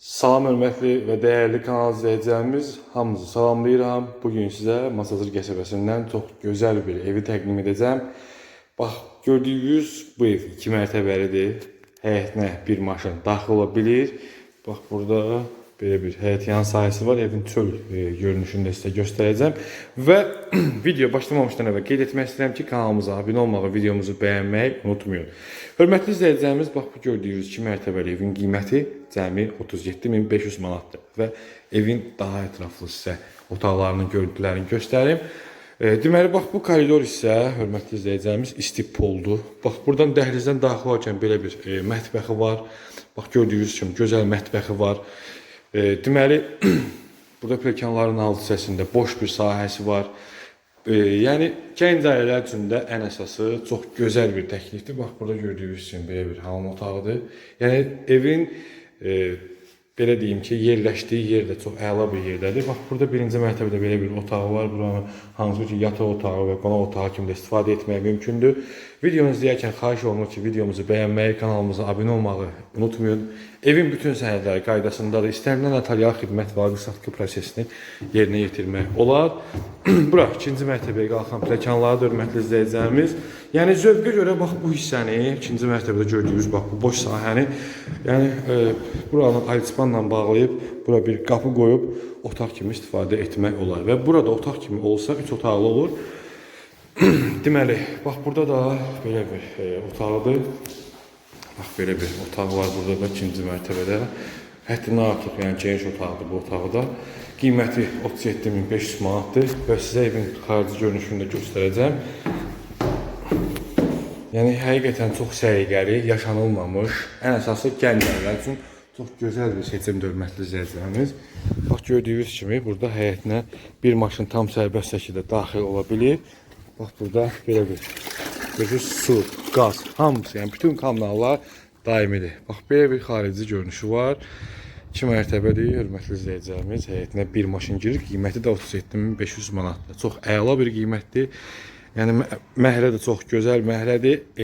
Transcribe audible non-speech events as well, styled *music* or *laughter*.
Salam hörmətli və dəyərli kanal izləyicilərimiz, hamınızı salamlayıram. Bu gün sizə Masazır qəsəbəsindən çox gözəl bir evi təqdim edəcəm. Bax, gördüyünüz bu ev 2 mərtəbəlidir. Həyətinə bir maşın daxil ola bilir. Bax, burada belə bir həyət yan sahəsi var. Evin çöl e, görünüşünü də sizə göstərəcəm. Və *clears throat* video başlamamışdan əvvəl qeyd etmək istəyirəm ki, kanalımıza abunə olmağı, videomuzu bəyənməyi unutmayın. Hörmətli izləyicilərimiz, bax bu gördüyünüz 2 mərtəbəli evin qiyməti cəmi 37500 manatdır və evin daha ətraflı sizə otaqlarının görüntülərini göstərim. E, deməli bax bu koridor isə hörmətli izləyicilərimiz isti poldur. Bax burdan dəhlizdən daxil olarkən belə bir e, mətbəxi var. Bax gördüyünüz kimi gözəl mətbəxi var. E, deməli *clears throat* burada pilləkənlərin alt hissəsində boş bir sahəsi var. E, yəni gənc ailələr üçün də ən əsası çox gözəl bir təklifdir. Bax burada gördüyünüz kimi belə bir hamam otağıdır. Yəni evin e, belə deyim ki, yerləşdiyi yer də çox əla bir yerdədir. Bax burada birinci mərtəbədə belə bir otağı var. Buranı hansı ki yataq otağı və qonaq otağı kimi də istifadə etmək mümkündür. Videonu izləyərkən xahiş olunur ki, videomuzu bəyənməyi, kanalımıza abunə olmağı unutmayın. Evin bütün sənədləri qaydasındadır. İstənilən notarial xidmət və alqı-satqı prosesini yerinə yetirmək olar. *clears throat* Bura ikinci mərtəbəyə qalxan pilləkənlardır, hörmətli izləyicilərimiz. Yəni zövqə görə bax bu hissəni, ikinci mərtəbədə gördüyünüz bax bu boş sahəni, yəni e, buranı alispanla bağlayıb bura bir qapı qoyub otaq kimi istifadə etmək olar və burada otaq kimi olsa 3 otaqlı olur. *clears throat* Deməli, bax burada da belə bir e, otaqdır. Bax belə bir otaq var burada da ikinci mərtəbədə. Həddindən artıq, yəni geniş otaqdır bu otaqda. Qiyməti 37500 manatdır və sizə evin xarici görünüşünü də göstərəcəm. Yəni həqiqətən çox səliqəli, yaşanılmamış, ən əsası gənclər üçün çox gözəl bir seçimdir hörmətli izləyicilərimiz. Bax gördüyünüz kimi burada həyətinə bir maşın tam sərbəst şəkildə daxil ola bilir. Bax burada belə bir görürsüz su, qaz, hamısı, yəni bütün kanallar daimidir. Bax belə bir xarici görünüşü var. 2 mərtəbədir, hörmətli izləyicilərimiz. Həyətinə bir maşın girir, qiyməti də 37500 manatdır. Çox əla bir qiymətdir. Yəni mə- məhəllə də çox gözəl məhəllədir.